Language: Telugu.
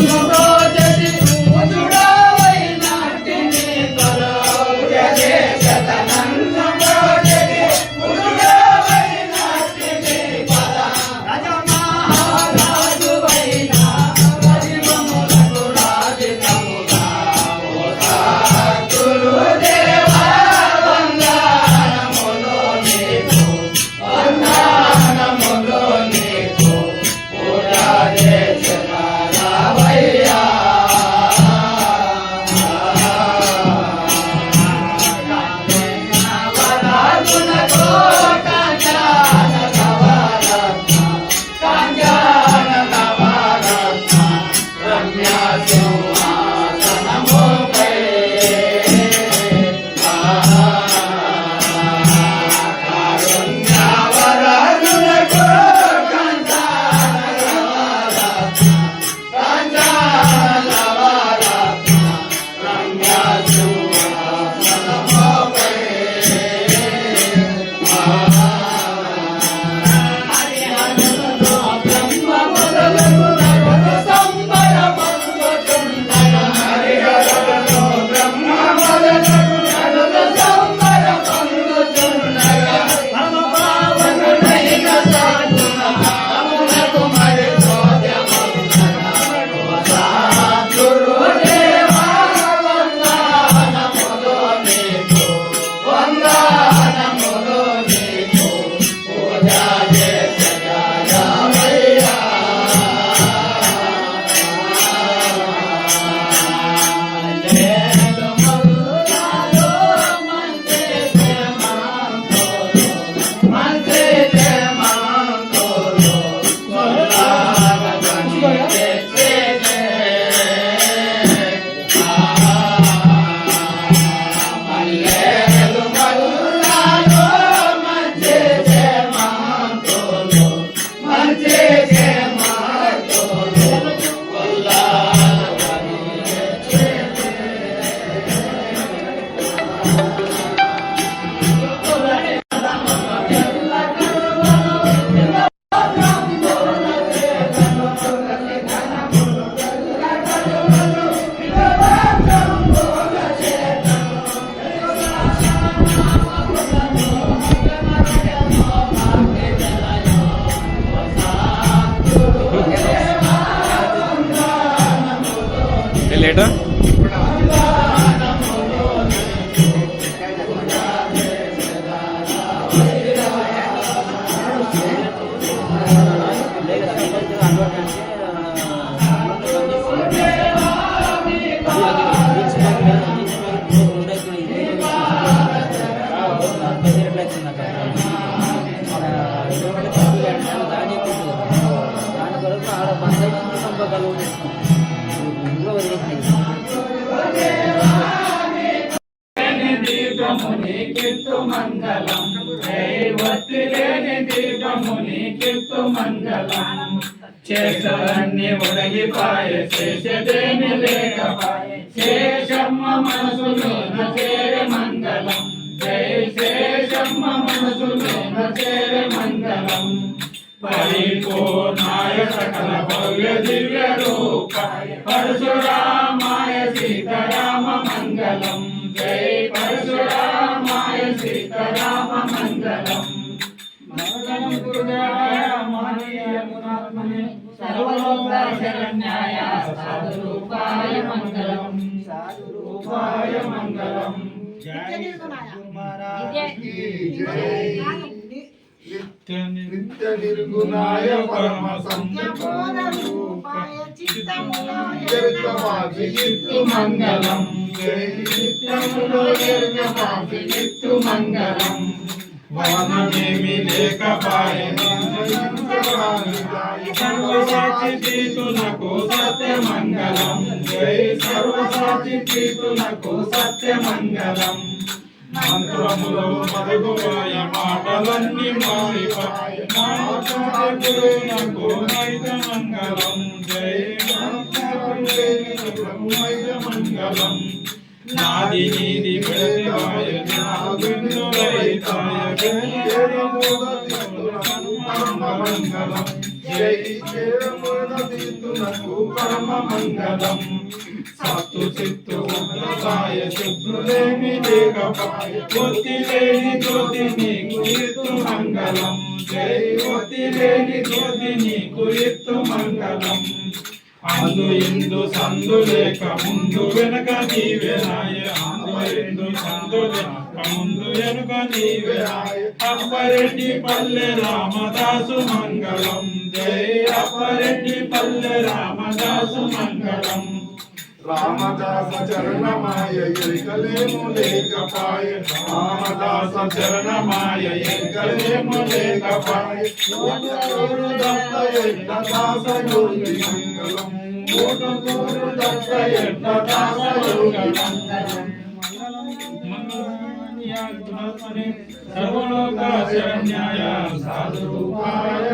Thank you. దీపముని మంగళం దైవత్తి లేని దీపముని మంగళం చేతలన్నీ ఉడగిపాయ చేసేదేమి లేకపాయ శేషమ్మ మనసులోన చేరే మంగళం. జై శేషమ్మ మనసులోన చేరే మంగళం. పరిపూర్ణాయ సకల భవ్య దివ్య రూపాయ పరశురామాయ సీతారామ మంగళం. జై పరశురామాయ సీతారామ మంగళం. మంగళం గుణాత్మనే సర్వలోక శరణ్యాయ సాధురూపాయ మంగళం. సాధురూపాయ మంగళం. జై నిత్య నిర్గుణాయ పరమ చిత్తు మంగళం జై చిత్తములో ఎరుగమాపి చిత్తు మంగళం వానమేమి లేకపాయ సర్వసాచి తీతునకు సత్యమంగళం. జై సర్వసాచి తీతునకు సత్యమంగళం. మంత్రములో మరుగుపాయ మాటలన్నీ మారిపాయ మాటలకు మంగళం జై మంగళం నాది నీది ప్రతివాయ మంగళం జై పరమ మంగళం సత్తు చిత్తు ఉగ్రతాయ శుభ్రులేమి లేకపాయ ఒత్తి లేని జ్యోతి నీకు ఇత్తు మంగళం జై ఒత్తి లేని జ్యోతి నీకు ఇత్తు మంగళం అందు ఇందు సందు లేక ముందు వెనక నీవేనాయ అందు ఇందు సందు లేక ముందు ఎనుక నీవే అప్పరెడ్డి పల్లె రామదాసు మంగళం జై అప్పరెడ్డి పల్లె రామదాసు మంగళం రామదాస చరణమాయ ఎరికలేము లేకపాయ రామదాస చరణమాయ ఎరికలేము లేకపాయ ఓటూరు దత్త ఎట్ట దాస యోగి మంగళం ఓటూరు దత్త ఎట్ట దాస యోగి మంగళం. సర్వలోక శరణ్యాయ సాధు రూపాయ